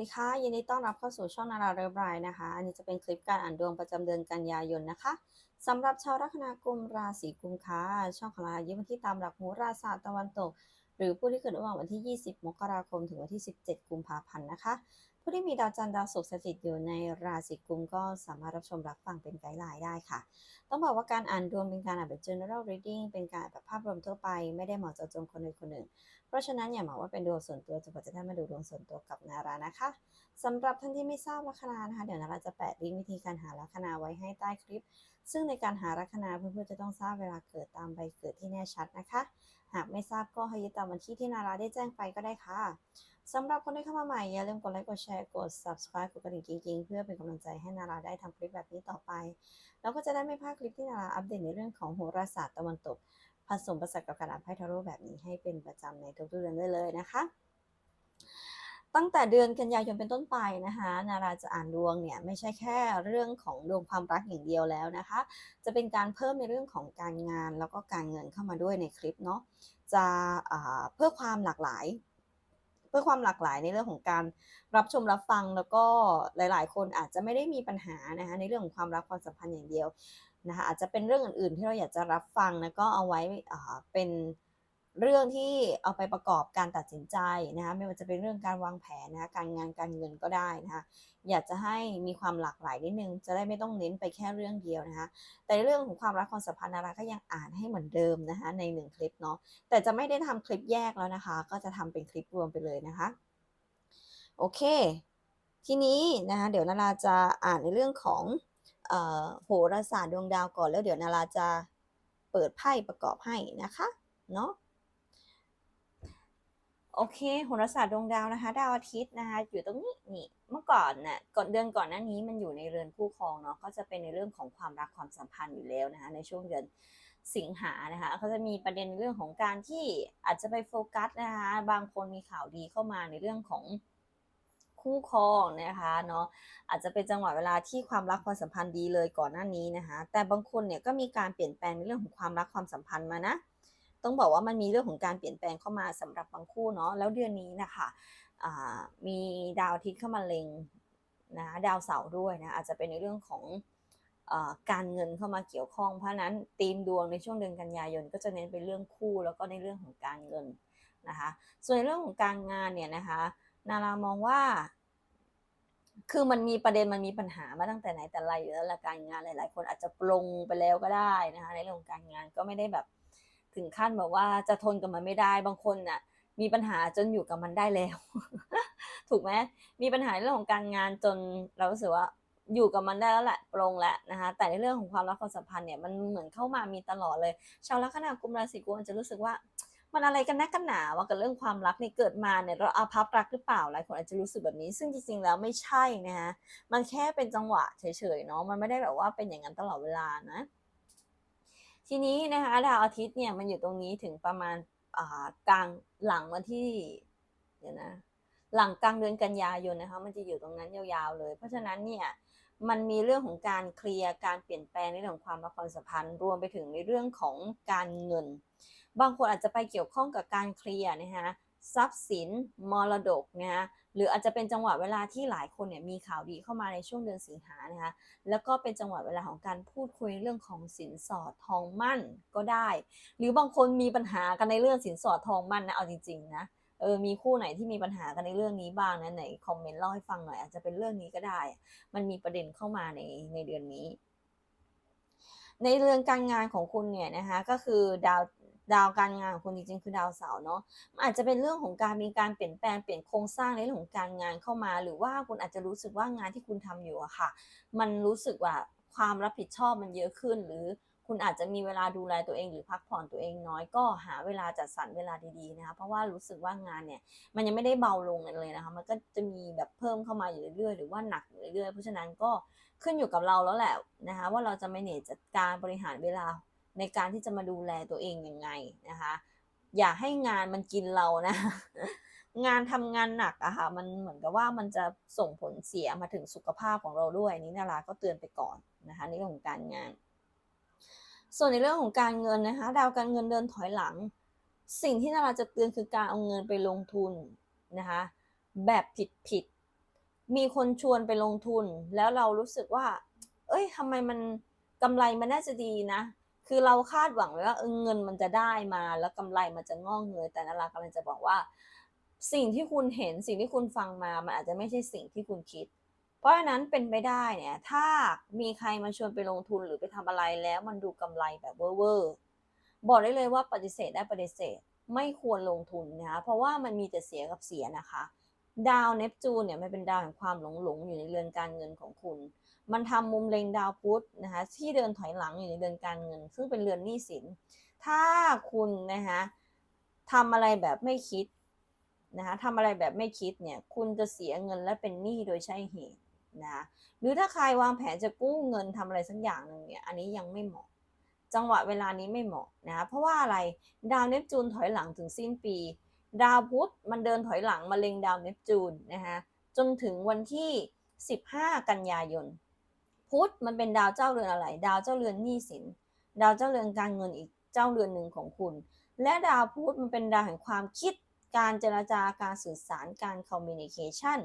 ดีค่ะ ยินดีต้อนรับเข้าสู่ช่องนาราเริบรายนะคะ อันนี้จะเป็นคลิปการอ่านดวงประจำเดือนกันยายนนะคะสำหรับชาวลัคนากุมราศีกุมค่ะ ช่องของเรายึดวันที่ตามหลักโหราศาสตร์ตะวันตก หรือผู้ที่เกิดระหว่างวันที่ 20 มกราคม ถึงวันที่ 17 กุมภาพันธ์นะคะ ผู้ที่มีดาวจันทร์ดาวศุกร์สถิตอยู่ในราศีกุมก็สามารถรับชมรับฟังเป็นไกด์ไลน์ได้ค่ะ ต้องบอกว่าการอ่านดวงเป็นการอ่านแบบ general reading เป็นการอ่านแบบภาพรวมทั่วไป ไม่ได้เหมาะเจาะจงคนใดคนหนึ่ง เพราะฉะนั้นอย่าหมาว่าเป็นดวงส่วนตัวจนกว่าจะได้มาดูดวงส่วนตัวกับนารานะคะสำหรับท่านที่ไม่ทราบลัคนานะคะ เดี๋ยวนาราจะแปะลิงก์วิธีการหาลัคนาไว้ให้ใต้คลิป ซึ่งในการหาลัคนาเพื่อนๆจะต้องทราบเวลาเกิดตามใบเกิดที่แน่ชัดนะคะ หากไม่ทราบก็ให้ยึดตามวันที่ที่นาราได้แจ้งไปก็ได้ค่ะ สำหรับคนที่เข้ามาใหม่ อย่าลืมกดไลค์กดแชร์กด subscribe กดกระดิ่งกิ๊งๆ เพื่อเป็นกำลังใจให้นาราได้ทำคลิปแบบนี้ต่อไป แล้วก็จะได้ไม่พลาดคลิปที่นาราอัปเดตในเรื่องของโหราศาสตร์ตะวันตก ผสมประสานกับการอ่านไพ่ทาโร่แบบนี้ให้เป็นประจำในทุกๆเดือนได้เลยนะคะ ตั้งแต่เดือนกันยายนเป็นต้นไปนะคะนาราจะอ่านดวงเนี่ยไม่ใช่แค่เรื่องของดวงความรักอย่างเดียวแล้วนะคะ จะเป็นการเพิ่มในเรื่องของการงานแล้วก็การเงินเข้ามาด้วยในคลิปเนาะจะอ่าเพื่อความหลากหลาย พื่อความหลากหลายในเรื่องของการรับชมรับฟังแล้วก็หลาย ๆ คนอาจจะไม่ได้มีปัญหานะคะในเรื่องของความรักความสัมพันธ์อย่างเดียวนะคะอาจจะเป็นเรื่องอื่น ๆ ที่เราอยากจะรับฟังแล้วก็เอาไว้เป็น เรื่องที่เอาไปประกอบการตัดสินใจนะคะไม่ว่าจะเป็นเรื่องการวางแผนนะคะการงานการเงินก็ได้นะคะอยากจะให้มีความหลากหลายนิดนึง จะได้ไม่ต้องเน้นไปแค่เรื่องเดียวนะคะแต่เรื่องของความรักความสัมพันธ์นาราก็ยังอ่านให้เหมือนเดิมนะคะในหนึ่งคลิปเนาะแต่จะไม่ได้ทำคลิปแยกแล้วนะคะ ก็จะทำเป็นคลิปรวมไปเลยนะคะโอเค ทีนี้นะคะเดี๋ยวนาราจะอ่านในเรื่องของโหราศาสตร์ดวงดาวก่อนแล้วเดี๋ยวนาราจะเปิดไพ่ประกอบให้นะคะเนาะ โอเคโหราศาสตร์ดวงดาวนะคะ ดาวอาทิตย์นะคะอยู่ตรงนี้นี่เมื่อก่อนน่ะก่อนเดือนก่อนหน้านี้มันอยู่ในเรือนคู่ครองเนาะก็จะเป็นในเรื่องของความรักความสัมพันธ์อยู่แล้วนะคะในช่วงเดือนสิงหานะคะเขาจะมีประเด็นเรื่องของการที่อาจจะไปโฟกัสนะคะบางคนมีข่าวดีเข้ามาในเรื่องของคู่ครองนะคะเนาะอาจจะเป็นจังหวะเวลาที่ความรักความสัมพันธ์ดีเลยก่อนหน้านี้นะคะแต่บางคนเนี่ยก็มีการเปลี่ยนแปลงในเรื่องของความรักความสัมพันธ์มานะ ต้องบอกว่ามันมีเรื่องของการเปลี่ยนแปลงเข้ามาสำหรับบางคู่เนาะแล้วเดือนนี้นะคะมีดาวอาทิตย์เข้ามาเล็งนะดาวเสาร์ด้วยนะอาจจะเป็นในเรื่องของอการเงินเข้ามาเกี่ยวข้องเพราะนั้นธีมดวงในช่วงเดือนกันยายน ก็จะเน้นเป็นเรื่องคู่แล้วก็ในเรื่องของการเงินนะคะส่วนในเรื่องของการงานเนี่ยนะคะนารามองว่า คือมันมีประเด็นมันมีปัญหามาตั้งแต่ไหนแต่ไรอยู่แล้วละการงานหลาย ๆ คนอาจจะปลงไปแล้วก็ได้นะคะในเรื่องของการงานก็ไม่ได้แบบ ถึงขั้นแบบว่าจะทนกับมันไม่ได้บางคนน่ะ มีปัญหาจนอยู่กับมันได้แล้ว ถูกไหมมีปัญหาเรื่องของการงานจนเรารู้สึกว่าอยู่กับมันได้แล้วแหละปลงแล้วนะคะแต่ในเรื่องของความรักความสัมพันธ์เนี่ยมันเหมือนเข้ามามีตลอดเลย ชาวลัคนากุมราศีกุมจะรู้สึกว่า มันอะไรกันนักกันหนาว่ากับเรื่องความรักเนี่ยเกิดมาเนี่ยเราอาภัพรักหรือเปล่าหลายคนอาจจะรู้สึกแบบนี้ ซึ่งจริงๆแล้วไม่ใช่นะคะมันแค่เป็นจังหวะเฉยๆเนาะมันไม่ได้แบบว่าเป็นอย่างนั้นตลอดเวลานะ ทีนี้นะคะดาวอาทิตย์เนี่ยมันอยู่ตรงนี้ถึงประมาณกลางหลังวันที่เดี๋ยวนะหลังกลางเดือนกันยายนนะคะมันจะอยู่ตรงนั้นยาวๆเลย เพราะฉะนั้นเนี่ยมันมีเรื่องของการเคลียร์การเปลี่ยนแปลงในเรื่องของความรักความสัมพันธ์รวมไปถึงในเรื่องของการเงิน บางคนอาจจะไปเกี่ยวข้องกับการเคลียร์นะคะทรัพย์สินมรดกนะคะ หรืออาจจะเป็นจังหวะเวลาที่หลายคนเนี่ยมีข่าวดีเข้ามาในช่วงเดือนสิงหานะคะแล้วก็เป็นจังหวะเวลาของการพูดคุยเรื่องของสินสอดทองมั่นก็ได้ หรือบางคนมีปัญหากันในเรื่องสินสอดทองมั่นนะเอาจริงๆนะเออ มีคู่ไหนที่มีปัญหากันในเรื่องนี้บ้างนะไหนคอมเมนต์เล่าให้ฟังหน่อยอาจจะเป็นเรื่องนี้ก็ได้ มันมีประเด็นเข้ามาในในเดือนนี้ ในเรื่องการงานของคุณเนี่ยนะคะก็คือดาว ดาวการงานของคุณจริงๆ คือดาวเสาร์เนาะมันอาจจะเป็นเรื่องของการมีการเปลี่ยนแปลงเปลี่ยนโครงสร้างในเรื่องของการงานเข้ามา หรือว่าคุณอาจจะรู้สึกว่างานที่คุณทำอยู่อะค่ะ มันรู้สึกว่าความรับผิดชอบมันเยอะขึ้น หรือคุณอาจจะมีเวลาดูแลตัวเองหรือพักผ่อนตัวเองน้อยก็หาเวลาจัดสรรเวลาดีๆนะคะเพราะว่ารู้สึกว่างานเนี่ยมันยังไม่ได้เบาลงเลยนะคะมันก็จะมีแบบเพิ่มเข้ามาอยู่เรื่อยๆหรือว่าหนักอยู่เรื่อยๆเพราะฉะนั้นก็ขึ้นอยู่กับเราแล้วแหละนะคะว่าเราจะไม่เนจัดการบริหารเวลา ในการที่จะมาดูแลตัวเองยังไงนะคะ อย่าให้งานมันกินเรานะ งานทำงานหนักอะค่ะ มันเหมือนกับว่ามันจะส่งผลเสียมาถึงสุขภาพของเราด้วยนี่นาราก็เตือนไปก่อนนะคะในเรื่องของการงาน ส่วนในเรื่องของการเงินนะคะ ดาวการเงินเดินถอยหลัง สิ่งที่นาราจะเตือนคือการเอาเงินไปลงทุนนะคะแบบผิดผิดมีคนชวนไปลงทุนแล้วเรารู้สึกว่า เอ้ยทำไมมันกำไรมันน่าจะดีนะ คือเราคาดหวังไว้ว่าเงินมันจะได้มาแล้วกำไรมันจะงอกเงยแต่นารากำลังจะบอกว่า สิ่งที่คุณเห็นสิ่งที่คุณฟังมามันอาจจะไม่ใช่สิ่งที่คุณคิด เพราะฉะนั้นเป็นไปได้เนี่ย ถ้ามีใครมาชวนไปลงทุนหรือไปทำอะไรแล้วมันดูกำไรแบบเวอร์ๆบอกได้เลยว่าปฏิเสธได้ปฏิเสธไม่ควรลงทุนนะคะเพราะว่ามันมีแต่เสียกับเสียนะคะ ดาวเนปจูนเนี่ยมันเป็นดาวแห่งความหลงหลงอยู่ในเรือนการเงินของคุณ มันทำมุมเล็งดาวพุธนะคะที่เดินถอยหลังอยู่ในเรือนการเงิน ซึ่งเป็นเรือนหนี้สิน ถ้าคุณนะคะทำอะไรแบบไม่คิดนะคะทำอะไรแบบไม่คิดเนี่ยคุณจะเสียเงินและเป็นหนี้โดยใช่เหตุนะหรือถ้าใครวางแผนจะกู้เงินทำอะไรสักอย่างหนึ่งเนี่ยอันนี้ยังไม่เหมาะ จังหวะเวลานี้ไม่เหมาะนะเพราะว่าอะไรดาวเนปจูนถอยหลังถึงสิ้นปี ดาวพุธมันเดินถอยหลังมาเล็งดาวเนปจูนนะคะจนถึงวันที่ 15 กันยายน พุธมันเป็นดาวเจ้าเรือนอะไร ดาวเจ้าเรือนหนี้สิน ดาวเจ้าเรือนการเงินอีกเจ้าเรือนหนึ่งของคุณ และดาวพุธมันเป็นดาวแห่งความคิด การเจรจาการสื่อสารการคอมมิวนิเคชัน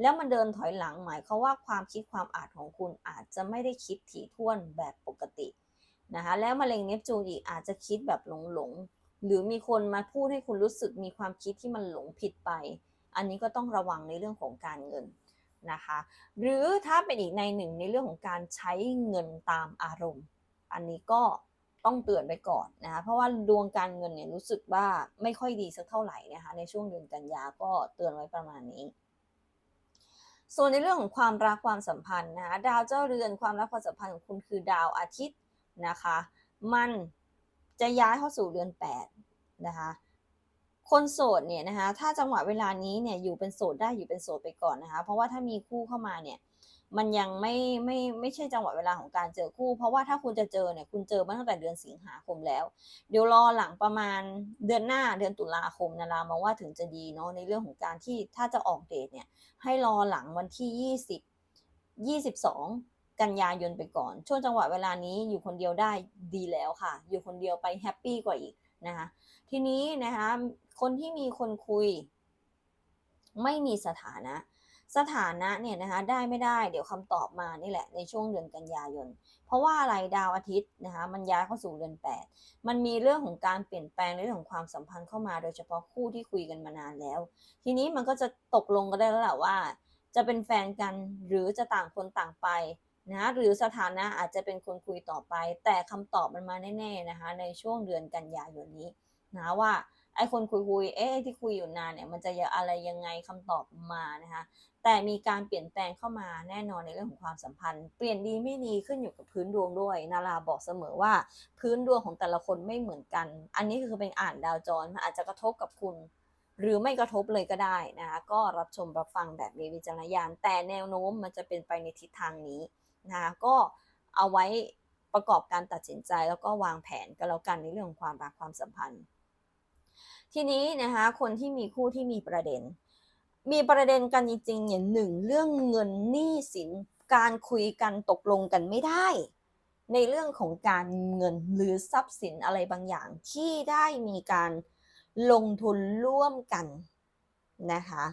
แล้วมันเดินถอยหลังหมายความว่าความคิดความอาจของคุณอาจจะไม่ได้คิดถี่ถ้วนแบบปกตินะคะแล้วมะเร็งเนปจูนอีกอาจจะคิดแบบหลงหลงหรือมีคนมาพูดให้คุณรู้สึกมีความคิดที่มันหลงผิดไป อันนี้ก็ต้องระวังในเรื่องของการเงิน นะคะ หรือถ้าเป็นอีกในหนึ่งในเรื่องของการใช้เงินตามอารมณ์ อันนี้ก็ต้องเตือนไปก่อนนะคะ เพราะว่าดวงการเงินเนี่ยรู้สึกว่าไม่ค่อยดีสักเท่าไหร่นะคะ ในช่วงเดือนกันยาก็เตือนไว้ประมาณนี้ส่วนในเรื่องของความรักความสัมพันธ์นะคะดาวเจ้าเรือนความรักความสัมพันธ์ของคุณคือดาวอาทิตย์นะคะ มันจะย้ายเข้าสู่เรือน8นะคะ คนโสดเนี่ยนะคะถ้าจังหวะเวลานี้เนี่ยอยู่เป็นโสดได้อยู่เป็นโสดไปก่อนนะคะ เพราะว่าถ้ามีคู่เข้ามาเนี่ยมันยังไม่ไม่ไม่ใช่จังหวะเวลาของการเจอคู่ เพราะว่าถ้าคุณจะเจอเนี่ยคุณเจอมาตั้งแต่เดือนสิงหาคมแล้ว เดี๋ยวรอหลังประมาณเดือนหน้าเดือนตุลาคมนะรามองว่าถึงจะดีเนาะในเรื่องของการที่ถ้าจะออกเดทเนี่ยให้รอหลังวันที่ 20 22กันยายนไปก่อน ช่วงจังหวะเวลานี้อยู่คนเดียวได้ดีแล้วค่ะ อยู่คนเดียวไปแฮปปี้กว่าอีกนะคะ ทีนี้นะคะ คนที่มีคนคุย ไม่มีสถานะ สถานะเนี่ยนะคะได้ไม่ได้เดี๋ยวคำตอบมานี่แหละในช่วงเดือนกันยายน เพราะว่าอะไรดาวอาทิตย์นะคะมันย้ายเข้าสู่เดือน 8 มันมีเรื่องของการเปลี่ยนแปลงเรื่องของความสัมพันธ์เข้ามา โดยเฉพาะคู่ที่คุยกันมานานแล้ว ทีนี้มันก็จะตกลงกันได้แล้วแหละว่า จะเป็นแฟนกันหรือจะต่างคนต่างไปนะหรือสถานะอาจจะเป็นคนคุยต่อไป แต่คำตอบมันมาแน่ๆนะคะในช่วงเดือนกันยายนนี้นะว่า ไอ้คนคุยคุยเอ๊ะที่คุยอยู่นานเนี่ยมันจะอะไรยังไงคำตอบมานะคะแต่มีการเปลี่ยนแปลงเข้ามาแน่นอนในเรื่องของความสัมพันธ์ เปลี่ยนดีไม่ดีขึ้นอยู่กับพื้นดวงด้วย นาราบอกเสมอว่า พื้นดวงของแต่ละคนไม่เหมือนกัน อันนี้คือเป็นอ่านดาวจรมันอาจจะกระทบกับคุณ หรือไม่กระทบเลยก็ได้นะคะก็รับชมรับฟังแบบมีวิจารณญาณแต่แนวโน้มมันจะเป็นไปในทิศทางนี้นะคะก็เอาไว้ประกอบการตัดสินใจแล้วก็วางแผนกันแล้วกันในเรื่องของความรักความสัมพันธ์ ทีนี้นะคะคนที่มีคู่ที่มีประเด็น มีประเด็นกันจริงๆเนี่ยหนึ่งเรื่องเงินหนี้สินการคุยกันตกลงกันไม่ได้ ในเรื่องของการเงินหรือทรัพย์สินอะไรบางอย่างที่ได้มีการลงทุนร่วมกันนะคะ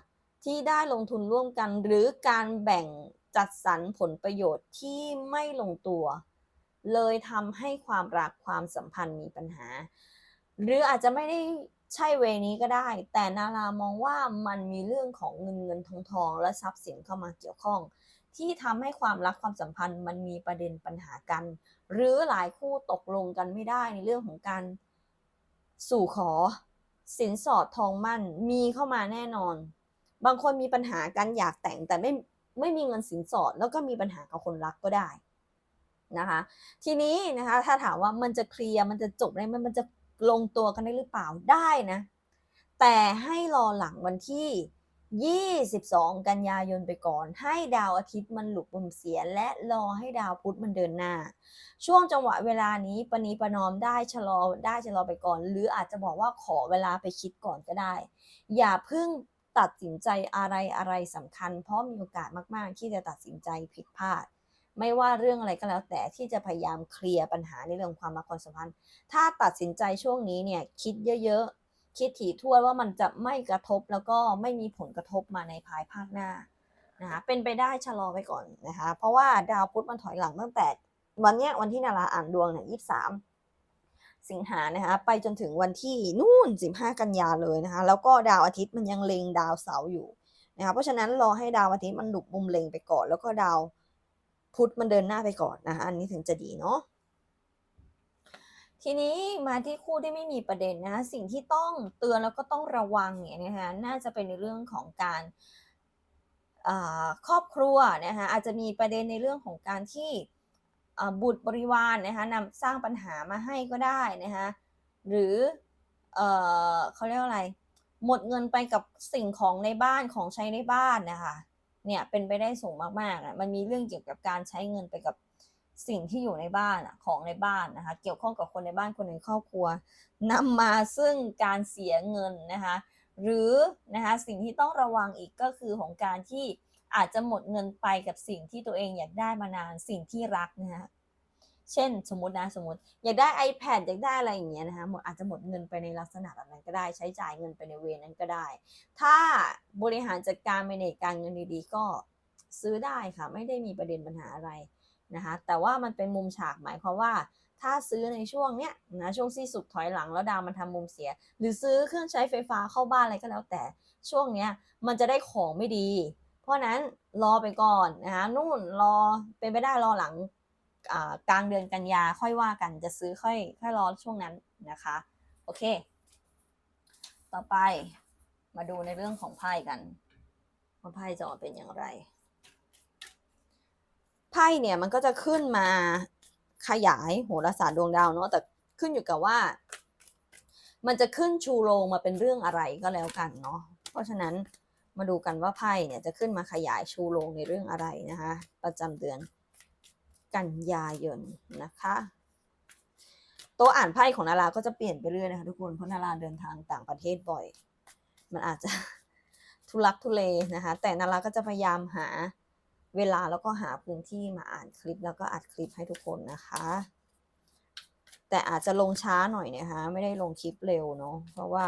ที่ได้ลงทุนร่วมกัน หรือการแบ่งจัดสรรผลประโยชน์ที่ไม่ลงตัว เลยทำให้ความรักความสัมพันธ์มีปัญหา หรืออาจจะไม่ได้ ใช่เวนี้ก็ได้ แต่นารามองว่ามันมีเรื่องของเงินเงินทองทองและทรัพย์สินเข้ามาเกี่ยวข้อง ที่ทำให้ความรักความสัมพันธ์มันมีประเด็นปัญหากัน หรือหลายคู่ตกลงกันไม่ได้ในเรื่องของการสู่ขอ สินสอดทองมั่นมีเข้ามาแน่นอน บางคนมีปัญหากันอยากแต่งแต่ไม่ไม่มีเงินสินสอด แล้วก็มีปัญหากับคนรักก็ได้นะคะ ทีนี้นะคะถ้าถามว่ามันจะเคลียร์มันจะจบได้ไหมมันจะ ลงตัวกันได้หรือเปล่าได้นะ แต่ให้รอหลังวันที่ 22 กันยายนไปก่อน ให้ดาวอาทิตย์มันหลุดมุมเสีย และรอให้ดาวพุธมันเดินหน้า ช่วงจังหวะเวลานี้ปณีประนอมได้ชะลอได้ชะลอไปก่อน หรืออาจจะบอกว่าขอเวลาไปคิดก่อนก็ได้ อย่าเพิ่งตัดสินใจอะไรอะไรสำคัญ เพราะมีโอกาสมาก ๆ ที่จะตัดสินใจผิดพลาด ไม่ว่าเรื่องอะไรก็แล้วแต่ที่จะพยายามเคลียร์ปัญหาในเรื่องความรักความสัมพันธ์ ถ้าตัดสินใจช่วงนี้เนี่ยคิดเยอะๆ คิดถี่ถ้วนว่ามันจะไม่กระทบแล้วก็ไม่มีผลกระทบมาในภายภาคหน้านะคะเป็นไปได้ชะลอไปก่อนนะคะ เพราะว่าดาวพุธมันถอยหลังตั้งแต่วันเนี้ยวันที่นาราอ่านดวงเนี่ยยี่สามสิงหานะคะไปจนถึงวันที่นู่นสิบห้ากันยาเลยนะคะ แล้วก็ดาวอาทิตย์มันยังเล็งดาวเสาร์อยู่นะคะเพราะฉะนั้นรอให้ดาวอาทิตย์มันหลุดมุมเล็งไปก่อนแล้วก็ดาว พุทธมันเดินหน้าไปก่อนนะคะอันนี้ถึงจะดีเนาะทีนี้มาที่คู่ที่ไม่มีประเด็นนะสิ่งที่ต้องเตือนแล้วก็ต้องระวังเนี่ยนะคะน่าจะเป็นในเรื่องของการครอบครัวนะคะอาจจะมีประเด็นในเรื่องของการที่บุตรบริวารนะคะนำสร้างปัญหามาให้ก็ได้นะคะหรือเออเขาเรียกว่าอะไร หมดเงินไปกับสิ่งของในบ้านของใช้ในบ้านนะคะ เนี่ยเป็นไปได้สูงมากๆอะมันมีเรื่องเกี่ยวกับการใช้เงินไปกับสิ่งที่อยู่ในบ้านอะของในบ้านนะคะ เกี่ยวข้องกับคนในบ้านคนในครอบครัวนำมาซึ่งการเสียเงินนะคะหรือนะคะสิ่งที่ต้องระวังอีกก็คือของการที่อาจจะหมดเงินไปกับสิ่งที่ตัวเองอยากได้มานานสิ่งที่รักนะคะ เช่นสมมตินะสมมติ อยากได้ iPad อยากได้อะไรอย่างเงี้ยนะคะหมดอาจจะหมดเงินไปในลักษณะแบบนั้นก็ได้ใช้จ่ายเงินไปในเวนั้นก็ได้ ถ้าบริหารจัดการในจการเงินดีๆ ก็ซื้อได้ค่ะ ไม่ได้มีประเด็นปัญหาอะไรนะคะแต่ว่ามันเป็นมุมฉากหมายความว่า ถ้าซื้อในช่วงเนี้ยนะช่วงที่สุดถอยหลังแล้วดาวมันทำมุมเสีย หรือซื้อเครื่องใช้ไฟฟ้าเข้าบ้านอะไรก็แล้วแต่ช่วงเนี้ยมันจะได้ของไม่ดี เพราะนั้นรอไปก่อนนะคะนู่นรอเป็นไปได้รอหลัง กลางเดือนกันยาค่อยว่ากันจะซื้อค่อยค่อยรอช่วงนั้นนะคะ โอเค ต่อไปมาดูในเรื่องของไพ่กันว่าไพ่จะออกเป็นอย่างไรไพ่เนี่ยมันก็จะขึ้นมาขยายโหราศาสตร์ดวงดาวเนาะแต่ขึ้นอยู่กับว่า มันจะขึ้นชูโรงมาเป็นเรื่องอะไรก็แล้วกันเนาะเพราะฉะนั้นมาดูกันว่าไพ่เนี่ยจะขึ้นมาขยายชูโรงในเรื่องอะไรนะคะ ประจำเดือน กันยายนนะคะโต๊ะอ่านไพ่ของนาราก็จะเปลี่ยนไปเรื่อยนะคะทุกคนเพราะนาราเดินทางต่างประเทศบ่อย มันอาจจะทุลักทุเลนะคะ แต่นาราก็จะพยายามหาเวลาแล้วก็หาพื้นที่มาอ่านคลิปแล้วก็อัดคลิปให้ทุกคนนะคะ แต่อาจจะลงช้าหน่อยนะคะ ไม่ได้ลงคลิปเร็วเนาะเพราะว่า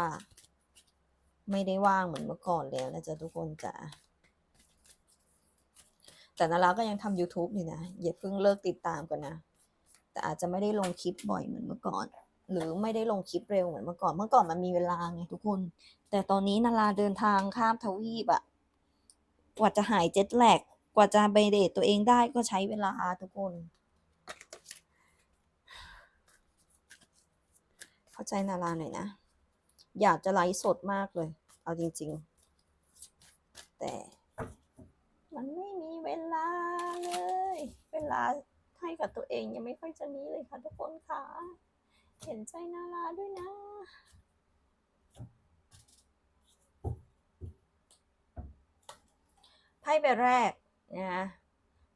ไม่ได้ว่างเหมือนเมื่อก่อนแล้วนะจ๊ะทุกคนจ้ะ แต่นาราก็ยังทำ YouTube อยู่นะอย่าเพิ่งเลิกติดตามกันนะ แต่อาจจะไม่ได้ลงคลิปบ่อยเหมือนเมื่อก่อน หรือไม่ได้ลงคลิปเร็วเหมือนเมื่อก่อน เมื่อก่อนมันมีเวลาไงทุกคน แต่ตอนนี้นาราเดินทางข้ามทวีปอะกว่าจะหายเจ็ตแลกกว่าจะไปเดทตัวเองได้ก็ใช้เวลาทุกคน เข้าใจนาราหน่อยนะ อยากจะไลฟ์สดมากเลย เอาจริง ๆ แต่ มันไม่มีเวลาเลย เวลาให้กับตัวเองยังไม่ค่อยจะมีเลยค่ะทุกคนค่ะ เห็นใจนาราด้วยนะไพ่ใบแรกนะ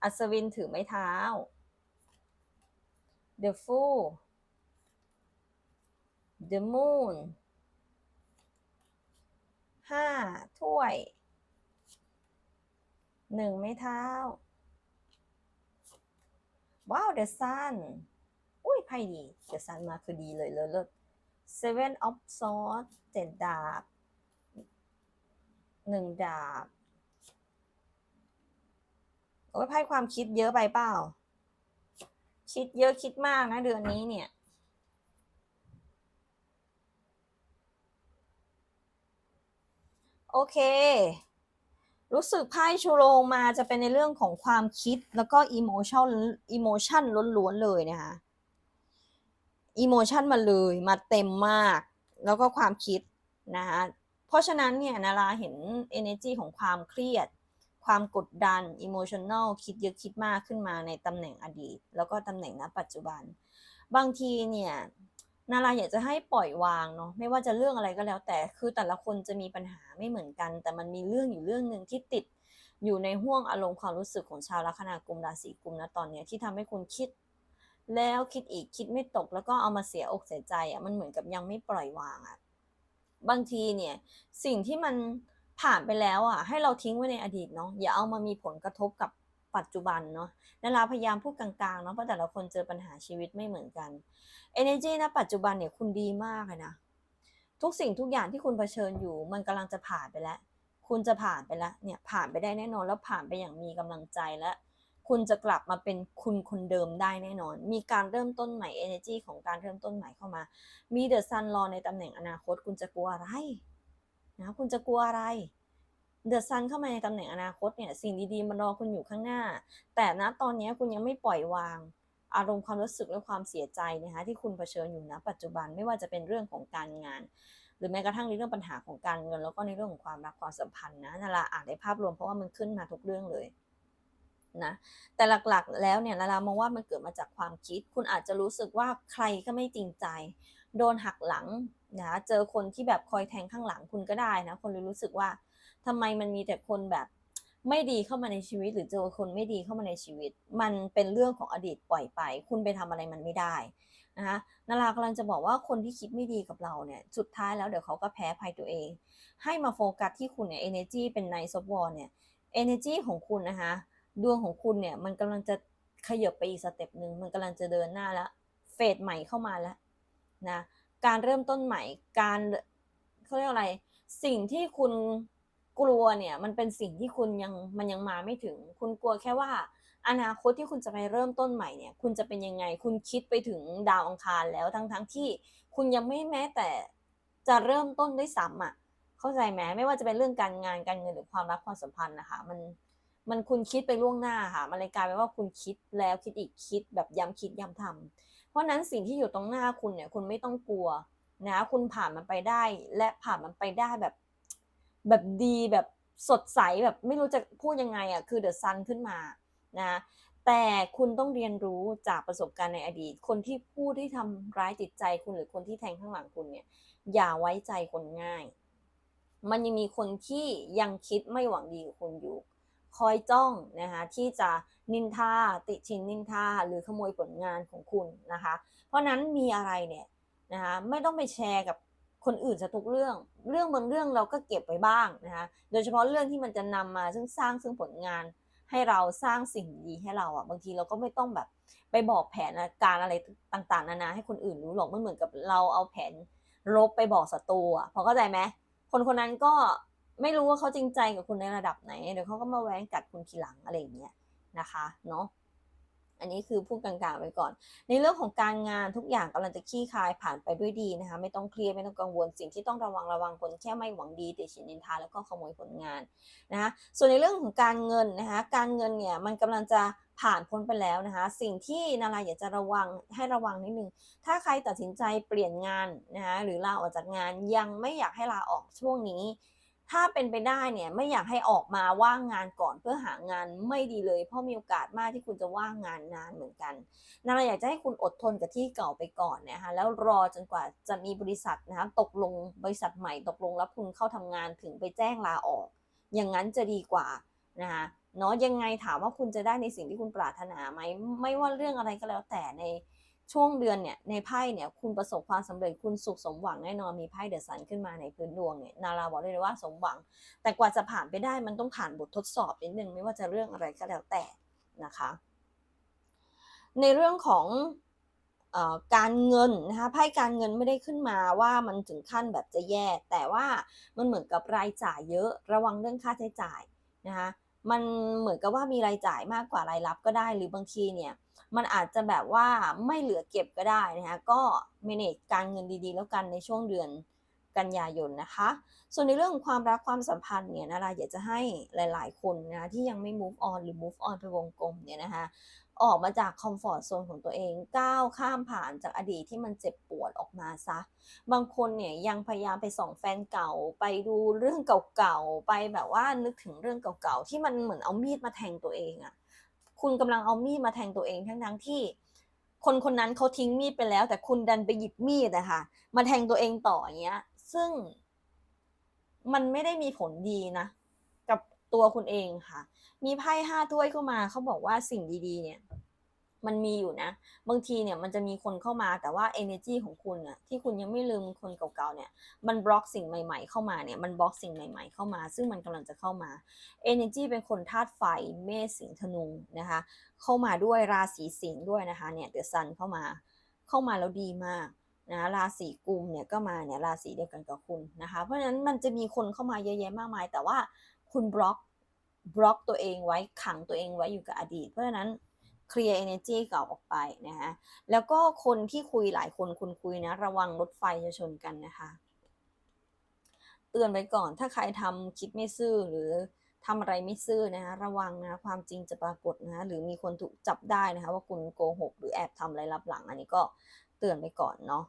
อัศวินถือไม้เท้า The Fool The Moon ห้าถ้วย หนึ่งไม้เท้า ว้าว The Sun อุ้ยไพ่ดี The Sun มาคือดีเลยเลิศเลิศ Seven of Swords เจ็ดดาบหนึ่งดาบ โอ้ยไพ่ความคิดเยอะไปเปล่า คิดเยอะคิดมากนะเดือนนี้เนี่ยโอเค รู้สึกไพ่ชูโรงมาจะเป็นในเรื่องของความคิดแล้วก็อิโมชันอิโมชันล้วนๆเลยนะคะอิโมชันมาเลยมาเต็มมาก แล้วก็ความคิดนะคะเพราะฉะนั้นเนี่ยนาราเห็น energy ของความเครียด ความกดดัน emotional คิดเยอะคิดมากขึ้นมาในตำแหน่งอดีต แล้วก็ตำแหน่งณปัจจุบัน บางทีเนี่ย นาราอยากจะให้ปล่อยวางเนาะไม่ว่าจะเรื่องอะไรก็แล้ว แต่คือแต่ละคนจะมีปัญหาไม่เหมือนกัน แต่มันมีเรื่องอยู่เรื่องหนึ่งที่ติด อยู่ในห่วงอารมณ์ความรู้สึกของชาวลัคนากุมราศีกุมนะตอนเนี้ยที่ทำให้คุณคิด แล้วคิดอีกคิดไม่ตกแล้วก็เอามาเสียอกเสียใจอะมันเหมือนกับยังไม่ปล่อยวางอะบางทีเนี่ยสิ่งที่มันผ่านไปแล้วอะให้เราทิ้งไว้ในอดีตเนาะอย่าเอามามีผลกระทบกับ ปัจจุบันเนาะนาราพยายามพูดกลางๆเนาะเพราะแต่ละคนเจอปัญหาชีวิตไม่เหมือนกัน energy นะปัจจุบันเนี่ยคุณดีมากเลยนะ ทุกสิ่งทุกอย่างที่คุณเผชิญอยู่ มันกำลังจะผ่านไปแล้ว คุณจะผ่านไปแล้วเนี่ยผ่านไปได้แน่นอนแล้วผ่านไปอย่างมีกำลังใจและคุณจะกลับมาเป็นคุณคนเดิมได้แน่นอน มีการเริ่มต้นใหม่ energy ของการเริ่มต้นใหม่เข้ามา มีเดอะซันรอในตำแหน่งอนาคต คุณจะกลัวอะไรนะคุณจะกลัวอะไร เดอะซันเข้ามาในตำแหน่งอนาคตเนี่ยสิ่งดีๆมันรอคุณอยู่ข้างหน้า แต่ณตอนนี้คุณยังไม่ปล่อยวาง อารมณ์ความรู้สึกและความเสียใจนะคะที่คุณเผชิญอยู่ณปัจจุบันไม่ว่าจะเป็นเรื่องของการงาน หรือแม้กระทั่งในเรื่องปัญหาของการเงิน แล้วก็ในเรื่องของความรักความสัมพันธ์นะนาราอ่านในภาพรวมเพราะว่ามันขึ้นมาทุกเรื่องเลยนะแต่หลักๆแล้วเนี่ยนารามองว่ามันเกิดมาจากความคิด คุณอาจจะรู้สึกว่าใครก็ไม่จริงใจ โดนหักหลังนะเจอคนที่แบบคอยแทงข้างหลังคุณก็ได้นะคนรู้สึกว่า ทำไมมันมีแต่คนแบบ ไม่ดีเข้ามาในชีวิต หรือเจอคนไม่ดีเข้ามาในชีวิต มันเป็นเรื่องของอดีตปล่อยไป คุณไปทำอะไรมันไม่ได้นะคะนารากำลังจะบอกว่าคนที่คิดไม่ดีกับเราเนี่ยสุดท้ายแล้วเดี๋ยวเขาก็แพ้ภัยตัวเอง ให้มาโฟกัสที่คุณเนี่ย energy เป็นไนซ์ซอฟวอร์เนี่ย energy ของคุณนะคะดวงของคุณเนี่ยมันกำลังจะขยับไปอีกสเต็ปหนึ่งมันกำลังจะเดินหน้าแล้วเฟสใหม่เข้ามาแล้วนะการเริ่มต้นใหม่การเขาเรียกอะไร สิ่งที่คุณ กลัวเนี่ยมันเป็นสิ่งที่คุณยังมันยังมาไม่ถึง คุณกลัวแค่ว่า อนาคตที่คุณจะไปเริ่มต้นใหม่เนี่ย คุณจะเป็นยังไง คุณคิดไปถึงดาวอังคารแล้วทั้งทั้งที่คุณยังไม่แม้แต่จะเริ่มต้นด้วยซ้ำอะเข้าใจไหมไม่ว่าจะเป็นเรื่องการงานการเงินหรือความรักความสัมพันธ์นะคะ มันมันคุณคิดไปล่วงหน้าค่ะ มันเลยกลายเป็นว่าคุณคิดแล้วคิดอีกคิดแบบย้ำคิดย้ำทำเพราะนั้นสิ่งที่อยู่ตรงหน้าคุณเนี่ย คุณไม่ต้องกลัวนะ คุณผ่านมันไปได้ และผ่านมันไปได้แบบ แบบดีแบบสดใสแบบไม่รู้จะพูดยังไงอะคือเดอะซันขึ้นมานะแต่คุณต้องเรียนรู้จากประสบการณ์ในอดีต คนที่พูดที่ทำร้ายจิตใจคุณหรือคนที่แทงข้างหลังคุณเนี่ย อย่าไว้ใจคนง่าย มันยังมีคนที่ยังคิดไม่หวังดีกับคุณอยู่ คอยจ้องนะคะที่จะนินทาติชินนินทาหรือขโมยผลงานของคุณนะคะ เพราะนั้นมีอะไรเนี่ยนะคะไม่ต้องไปแชร์กับ คนอื่นจะทุกเรื่อง เรื่องบางเรื่องเราก็เก็บไว้บ้างนะคะโดยเฉพาะเรื่องที่มันจะนำมาซึ่งสร้างซึ่งผลงานให้เราสร้างสิ่งดีให้เราอะบางทีเราก็ไม่ต้องแบบไปบอกแผนการอะไรต่างๆ นานาให้คนอื่นรู้หรอกมันเหมือนกับเราเอาแผนลบไปบอกศัตรูอะพอเข้าใจไหมคนคนนั้นก็ไม่รู้ว่าเขาจริงใจกับคุณในระดับไหนเดี๋ยวเขาก็มาแว้งกัดคุณทีหลังอะไรอย่างเงี้ยนะคะเนาะ อันนี้คือพูดกลางๆไว้ก่อน ในเรื่องของการงานทุกอย่างกำลังจะขี้คายผ่านไปด้วยดีนะคะ ไม่ต้องเครียดไม่ต้องกังวลสิ่งที่ต้องระวังระวังคนแค่ไม่หวังดีติฉินนินทาแล้วก็ขโมยผลงานนะคะส่วนในเรื่องของการเงินนะคะการเงินเนี่ยมันกำลังจะผ่านพ้นไปแล้วนะคะ สิ่งที่นาราอยากจะระวังให้ระวังนิดนึง ถ้าใครตัดสินใจเปลี่ยนงานนะคะหรือลาออกจากงานยังไม่อยากให้ลาออกช่วงนี้ ถ้าเป็นไปได้เนี่ยไม่อยากให้ออกมาว่างงานก่อนเพื่อหางานไม่ดีเลย เพราะมีโอกาสมากที่คุณจะว่างงานนานเหมือนกันนาราอยากจะให้คุณอดทนกับที่เก่าไปก่อนนะคะแล้วรอจนกว่าจะมีบริษัทนะคะตกลงบริษัทใหม่ตกลงรับคุณเข้าทำงานถึงไปแจ้งลาออก อย่างนั้นจะดีกว่านะคะเนาะยังไงถามว่าคุณจะได้ในสิ่งที่คุณปรารถนาไหมไม่ว่าเรื่องอะไรก็แล้วแต่ใน ช่วงเดือนเนี่ยในไพ่เนี่ยคุณประสบความสำเร็จคุณสุขสมหวังแน่นอนมีไพ่เดอะซันขึ้นมาในพื้นดวงเนี่ยนาราบอกเลยว่าสมหวัง แต่กว่าจะผ่านไปได้มันต้องผ่านบททดสอบนิดนึงไม่ว่าจะเรื่องอะไรก็แล้วแต่นะคะ ในเรื่องของอการเงินนะคะไพ่การเงินไม่ได้ขึ้นมาว่ามันถึงขั้นแบบจะแย่ แต่ว่ามันเหมือนกับรายจ่ายเยอะระวังเรื่องค่าใช้จ่ายนะคะมันเหมือนกับว่ามีรายจ่ายมากกว่ารายรับก็ได้หรือบางทีเนี่ย มันอาจจะแบบว่าไม่เหลือเก็บก็ได้นะคะก็เมเนจการเงินดีๆ แล้วกันในช่วงเดือนกันยายนนะคะ ส่วนในเรื่องความรักความสัมพันธ์เนี่ยนาราอยากจะให้หลาย ๆ คนนะที่ยังไม่ move on หรือ move on ไปวงกลมเนี่ยนะคะออกมาจากคอมฟอร์ทโซนของตัวเองก้าวข้ามผ่านจากอดีตที่มันเจ็บปวดออกมาซะ บางคนเนี่ยยังพยายามไปส่องแฟนเก่า ไปดูเรื่องเก่าๆ ไปแบบว่านึกถึงเรื่องเก่าๆ ที่มันเหมือนเอามีดมาแทงตัวเองอะ คุณกำลังเอามีดมาแทงตัวเองทั้งทั้งที่ คนคนนั้นเขาทิ้งมีดไปแล้ว แต่คุณดันไปหยิบมีดนะคะมาแทงตัวเองต่ออย่างเงี้ย ซึ่งมันไม่ได้มีผลดีนะ กับตัวคุณเองค่ะ มีไพ่ห้าถ้วยเข้ามาเขาบอกว่าสิ่งดี ๆ เนี่ย มันมีอยู่นะ บางทีเนี่ยมันจะมีคนเข้ามาแต่ว่า energy ของคุณอะที่คุณยังไม่ลืมคนเก่าๆเนี่ย มันบล็อกสิ่งใหม่ ๆ เข้ามาเนี่ย มันบล็อกสิ่งใหม่ ๆ เข้ามา ซึ่งมันกำลังจะเข้ามา energy เป็นคนธาตุไฟเมษสิงห์ธนูนะคะ เข้ามาด้วยราศีสิงห์ด้วยนะคะ เนี่ยเดอะซันเข้ามา เข้ามาแล้วดีมากนะราศีกุมเนี่ยก็มาเนี่ยราศีเดียวกันกับคุณนะคะ เพราะฉะนั้นมันจะมีคนเข้ามาเยอะแยะมากมาย แต่ว่าคุณบล็อกบล็อกตัวเองไว้ขังตัวเองไว้อยู่กับอดีต เพราะฉะนั้น เคลียร์ energy เก่าออกไปนะคะแล้วก็คนที่คุยหลายคนคุณคุยนะ ระวังรถไฟจะชนกันนะคะ เตือนไว้ก่อนถ้าใครทำคิดไม่ซื่อหรือทำอะไรไม่ซื่อนะคะระวังนะความจริงจะปรากฏนะหรือมีคนถูกจับได้นะคะว่าคุณโกหกหรือแอบทำอะไรลับหลัง อันนี้ก็เตือนไว้ก่อนเนาะ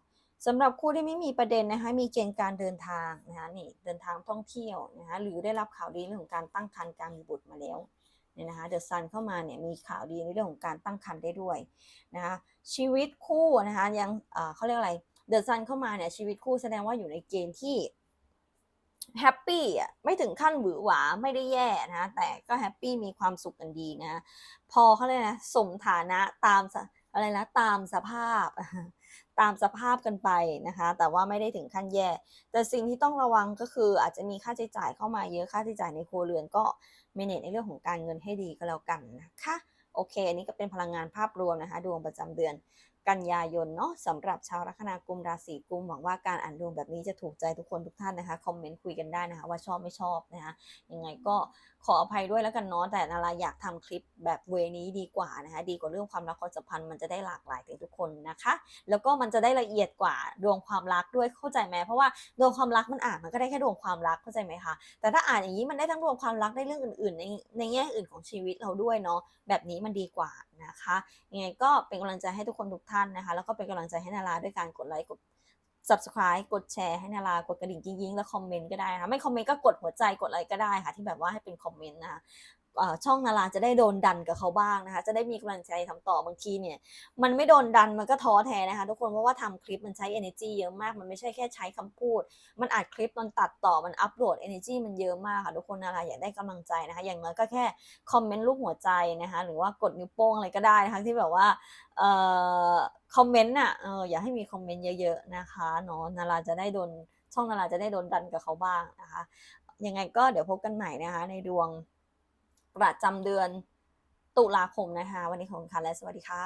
สำหรับคู่ที่ไม่มีประเด็นนะคะมีเกณฑ์การเดินทางนะคะนี่เดินทางท่องเที่ยวนะคะหรือได้รับข่าวดีเรื่องของการตั้งครรภ์การมีบุตรมาแล้ว เนี่ยนะคะเดอะซันเข้ามาเนี่ยมีข่าวดีในเรื่องของการตั้งครรภ์ได้ด้วยนะคะชีวิตคู่นะคะยังเอ่อเขาเรียกอะไรเดอะซันเข้ามาเนี่ยชีวิตคู่แสดงว่าอยู่ในเกณฑ์ที่แฮปปี้อะไม่ถึงขั้นหวือหวาไม่ได้แย่นะแต่ก็แฮปปี้มีความสุขกันดีนะ พอเขาเลยกนะสมฐานะตามอะไรนะตามสภาพ ตามสภาพกันไปนะคะ แต่ว่าไม่ได้ถึงขั้นแย่ แต่สิ่งที่ต้องระวังก็คืออาจจะมีค่าใช้จ่ายเข้ามาเยอะค่าใช้จ่ายในครัวเรือนก็เมเนจในเรื่องของการเงินให้ดีก็แล้วกันนะคะโอเค อันนี้ก็เป็นพลังงานภาพรวมนะคะ ดวงประจำเดือนกันยายนเนาะสำหรับชาวลัคนากุมราศีกุมหวังว่าการอ่านดวงแบบนี้จะถูกใจทุกคนทุกท่านนะคะ คอมเมนต์คุยกันได้นะคะ ว่าชอบไม่ชอบนะคะยังไงก็ ขออภัยด้วยแล้วกันเนาะแต่นาราอยากทำคลิปแบบเวนี้ดีกว่านะคะดีกว่าเรื่องความรักความสัมพันธ์มันจะได้หลากหลายถึงทุกคนนะคะ แล้วก็มันจะได้ละเอียดกว่าดวงความรักด้วยเข้าใจไหมเพราะว่าดวงความรักมันอ่านมันก็ได้แค่ดวงความรักเข้าใจไหมคะแต่ถ้าอ่านอย่างนี้มันได้ทั้งดวงความรักได้เรื่องอื่น ๆ ในในแง่อื่นของชีวิตเราด้วยเนาะแบบนี้มันดีกว่านะคะยังไงก็เป็นกำลังใจให้ทุกคนทุกท่านนะคะ แล้วก็เป็นกำลังใจให้นาราด้วยการกดไลค์กด subscribe กดแชร์ให้นารากดกระดิ่งยิ่งๆ แล้วคอมเมนต์ก็ได้นะคะไม่คอมเมนต์ก็กดหัวใจกดอะไรก็ได้ค่ะ ที่แบบว่าให้เป็นคอมเมนต์นะคะ ช่องนาราจะได้โดนดันกับเขาบ้างนะคะ จะได้มีกำลังใจทำต่อบางทีเนี่ย มันไม่โดนดันมันก็ท้อแท้นะคะทุกคนเพราะว่าทำคลิปมันใช้ energy เยอะมาก มันไม่ใช่แค่ใช้คำพูด มันอัดคลิปมันตัดต่อมันอัปโหลด energy มันเยอะมากค่ะทุกคนนาราอยากได้กำลังใจนะคะ อย่างน้อยก็แค่คอมเมนต์รูปหัวใจนะคะ หรือว่ากดนิ้วโป้งอะไรก็ได้นะคะที่แบบว่าออคอมเมนต์อะเอออยากให้มีคอมเมนต์เยอะๆนะคะเนาะนาราจะได้โดนช่องนาราจะได้โดนดันกับเขาบ้างนะคะยังไงก็เดี๋ยวพบกันใหม่นะคะในดวง ประจำเดือนตุลาคมนะคะ วันนี้ของคุณค่ะและสวัสดีค่ะ